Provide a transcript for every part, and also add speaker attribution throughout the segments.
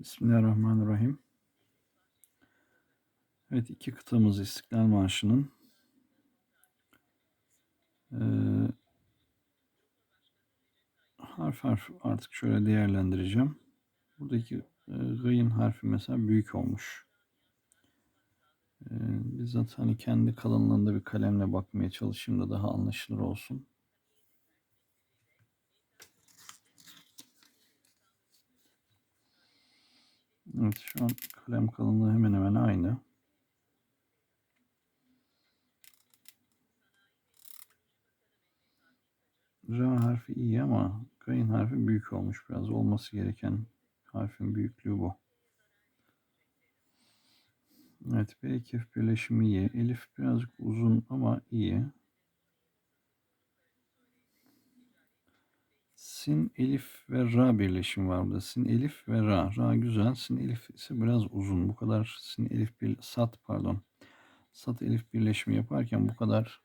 Speaker 1: Bismillahirrahmanirrahim. Evet iki kıtamız İstiklal Marşı'nın eee, harf harf artık şöyle değerlendireceğim. Buradaki e, gıyın harfi mesela büyük olmuş. E, bizzat hani kendi kalınlığında bir kalemle bakmaya çalışayım da daha anlaşılır olsun. Evet şu an kalem kalınlığı hemen hemen aynı. Ra harfi iyi ama gayın harfi büyük olmuş biraz. Olması gereken harfin büyüklüğü bu. Evet B kef birleşimi iyi. Elif birazcık uzun ama iyi. Sin, elif ve ra birleşimi var burada. Sin, elif ve ra. Ra güzel. Sin, elif ise biraz uzun. Bu kadar sin, elif, bir, sat pardon. Sat, elif birleşimi yaparken bu kadar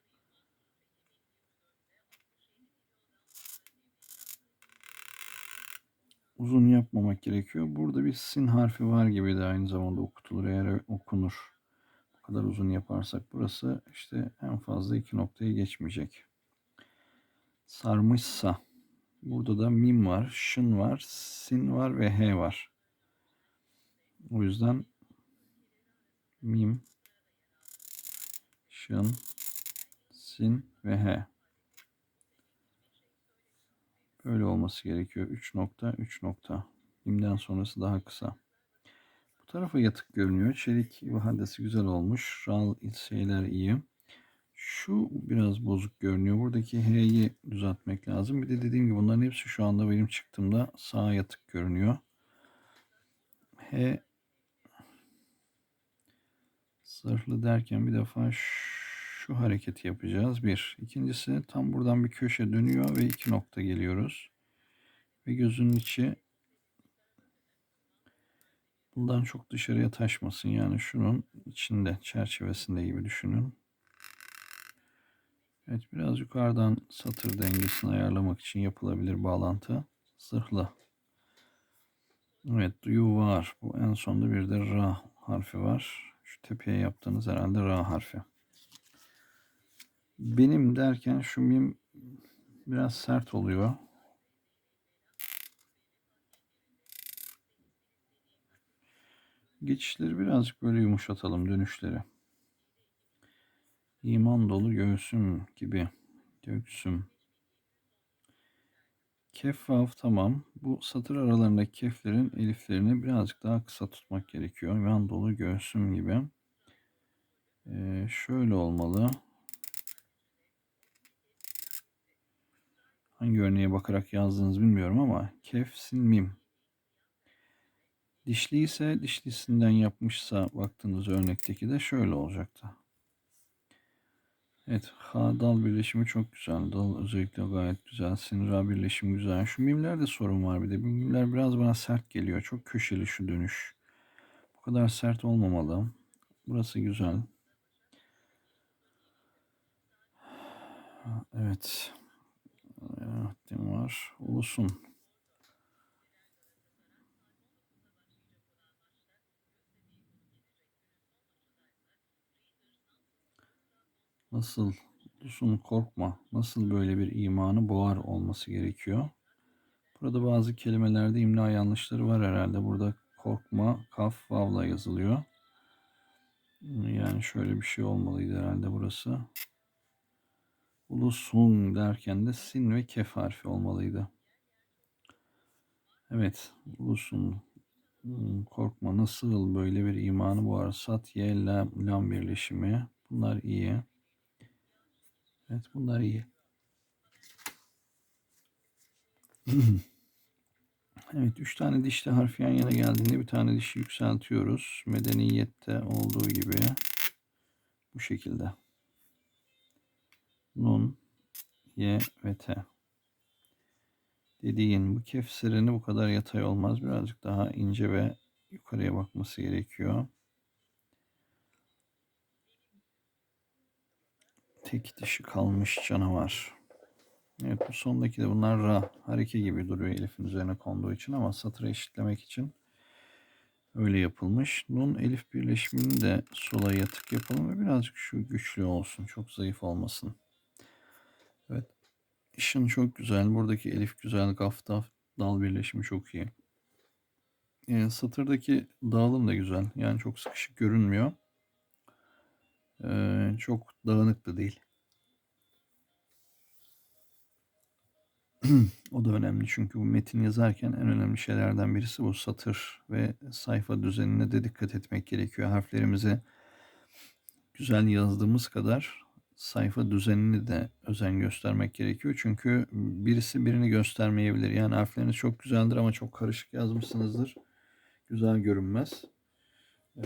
Speaker 1: uzun yapmamak gerekiyor. Burada bir sin harfi var gibi de aynı zamanda okutulur eğer okunur. Bu kadar uzun yaparsak burası işte en fazla iki noktayı geçmeyecek. Sarmışsa burada da mim var, şın var, sin var ve h var. O yüzden mim, şın, sin ve h. Böyle olması gerekiyor. 3 nokta, 3 nokta. Mimden sonrası daha kısa. Bu tarafa yatık görünüyor. Çelik vahadesi güzel olmuş. Ral şeyler iyi. Şu biraz bozuk görünüyor. Buradaki H'yi düzeltmek lazım. Bir de dediğim gibi bunların hepsi şu anda benim çıktığımda sağa yatık görünüyor. H zırhlı derken bir defa şu hareketi yapacağız. Bir. İkincisi tam buradan bir köşe dönüyor ve iki nokta geliyoruz. Ve gözünün içi bundan çok dışarıya taşmasın. Yani şunun içinde, çerçevesinde gibi düşünün. Evet biraz yukarıdan satır dengesini ayarlamak için yapılabilir bağlantı. Zırhlı. Evet duyu var. Bu en sonda bir de ra harfi var. Şu tepeye yaptığınız herhalde ra harfi. Benim derken şu mim biraz sert oluyor. Geçişleri birazcık böyle yumuşatalım dönüşleri. İman dolu göğsüm gibi. Göğsüm. Kef vav tamam. Bu satır aralarındaki keflerin eliflerini birazcık daha kısa tutmak gerekiyor. İman dolu göğsüm gibi. Ee, şöyle olmalı. Hangi örneğe bakarak yazdığınızı bilmiyorum ama kef sin mim. Dişli ise dişlisinden yapmışsa baktığınız örnekteki de şöyle olacaktı. Evet, ha dal birleşimi çok güzel. Dal özellikle gayet güzel. Sinra birleşimi güzel. Şu mimlerde sorun var bir de. Mimler biraz bana sert geliyor. Çok köşeli şu dönüş. Bu kadar sert olmamalı. Burası güzel. Evet. Evet, var. Ulusun. Nasıl Ulusun korkma. Nasıl böyle bir imanı boğar olması gerekiyor. Burada bazı kelimelerde imla yanlışları var herhalde. Burada korkma kaf vavla yazılıyor. Yani şöyle bir şey olmalıydı herhalde burası. Ulusun derken de sin ve kef harfi olmalıydı. Evet, ulusun hmm, korkma nasıl böyle bir imanı bu sat ye lam, lam birleşimi bunlar iyi. Evet bunlar iyi. evet üç tane dişli harf yan yana geldiğinde bir tane dişi yükseltiyoruz. Medeniyette olduğu gibi bu şekilde. Nun, ye ve te. Dediğin bu kefserini bu kadar yatay olmaz. Birazcık daha ince ve yukarıya bakması gerekiyor. Tek dişi kalmış canavar. Evet bu sondaki de bunlar ra hareke gibi duruyor Elif'in üzerine konduğu için ama satırı eşitlemek için Öyle yapılmış. Nun elif birleşimini de sola yatık yapalım ve birazcık şu güçlü olsun. Çok zayıf olmasın. Evet. İşin çok güzel. Buradaki elif güzel. Gaftaf dal birleşimi çok iyi. Ee, satırdaki dağılım da güzel. Yani çok sıkışık görünmüyor. Ee, çok dağınık da değil. o da önemli çünkü bu metin yazarken en önemli şeylerden birisi bu satır ve sayfa düzenine de dikkat etmek gerekiyor. Harflerimizi güzel yazdığımız kadar sayfa düzenini de özen göstermek gerekiyor. Çünkü birisi birini göstermeyebilir. Yani harfleriniz çok güzeldir ama çok karışık yazmışsınızdır. Güzel görünmez. Ee,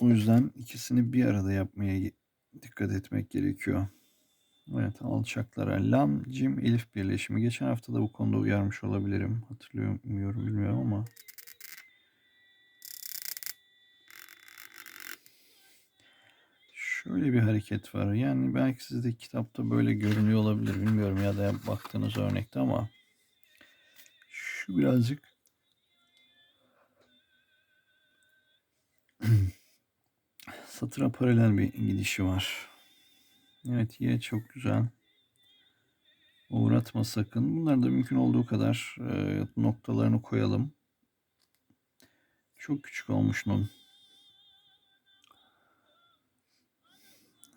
Speaker 1: o yüzden ikisini bir arada yapmaya dikkat etmek gerekiyor. Evet alçaklara lam, cim, elif birleşimi. Geçen hafta da bu konuda uyarmış olabilirim. Hatırlıyorum bilmiyorum ama. Şöyle bir hareket var. Yani belki sizde kitapta böyle görünüyor olabilir. Bilmiyorum ya da baktığınız örnekte ama. Şu birazcık satıra paralel bir gidişi var. Evet Y çok güzel. Uğratma sakın. Bunları da mümkün olduğu kadar e, noktalarını koyalım. Çok küçük olmuş nun.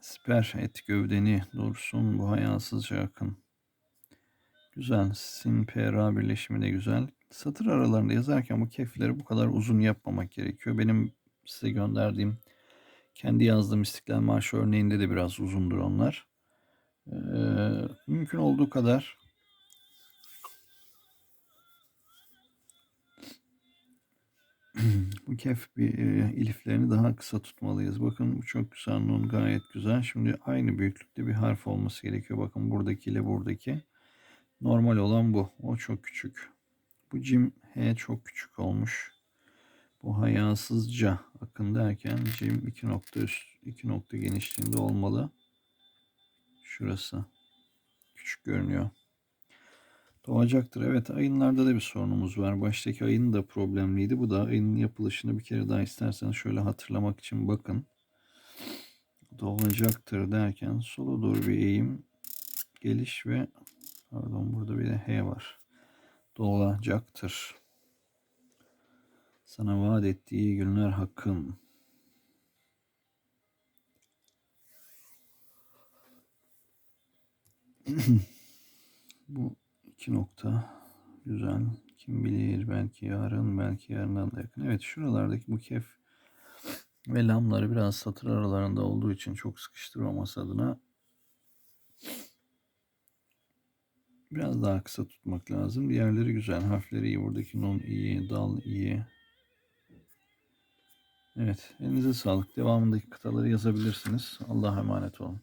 Speaker 1: Siper et gövdeni dursun bu hayasızca akın. Güzel. Sin ra birleşimi de güzel. Satır aralarında yazarken bu kefleri bu kadar uzun yapmamak gerekiyor. Benim size gönderdiğim kendi yazdığım İstiklal Marşı örneğinde de biraz uzundur onlar. Ee, mümkün olduğu kadar bu kef bir e, iliflerini daha kısa tutmalıyız. Bakın bu çok güzel. Nun gayet güzel. Şimdi aynı büyüklükte bir harf olması gerekiyor. Bakın buradaki ile buradaki. Normal olan bu. O çok küçük. Bu cim H çok küçük olmuş. Bu hayasızca akın derken cim iki nokta üst, iki nokta genişliğinde olmalı. Şurası. Küçük görünüyor. Doğacaktır. Evet ayınlarda da bir sorunumuz var. Baştaki ayın da problemliydi. Bu da ayının yapılışını bir kere daha isterseniz şöyle hatırlamak için bakın. Doğacaktır derken sola doğru bir eğim geliş ve pardon burada bir de H var. Doğacaktır. Sana vaat ettiği günler hakkın. Bu iki nokta güzel. Kim bilir belki yarın belki yarından da yakın. Evet şuralardaki bu kef ve lamları biraz satır aralarında olduğu için çok sıkıştırmaması adına biraz daha kısa tutmak lazım. Diğerleri güzel. Harfleri iyi. Buradaki non iyi. Dal iyi. Evet. Elinize sağlık. Devamındaki kıtaları yazabilirsiniz. Allah'a emanet olun.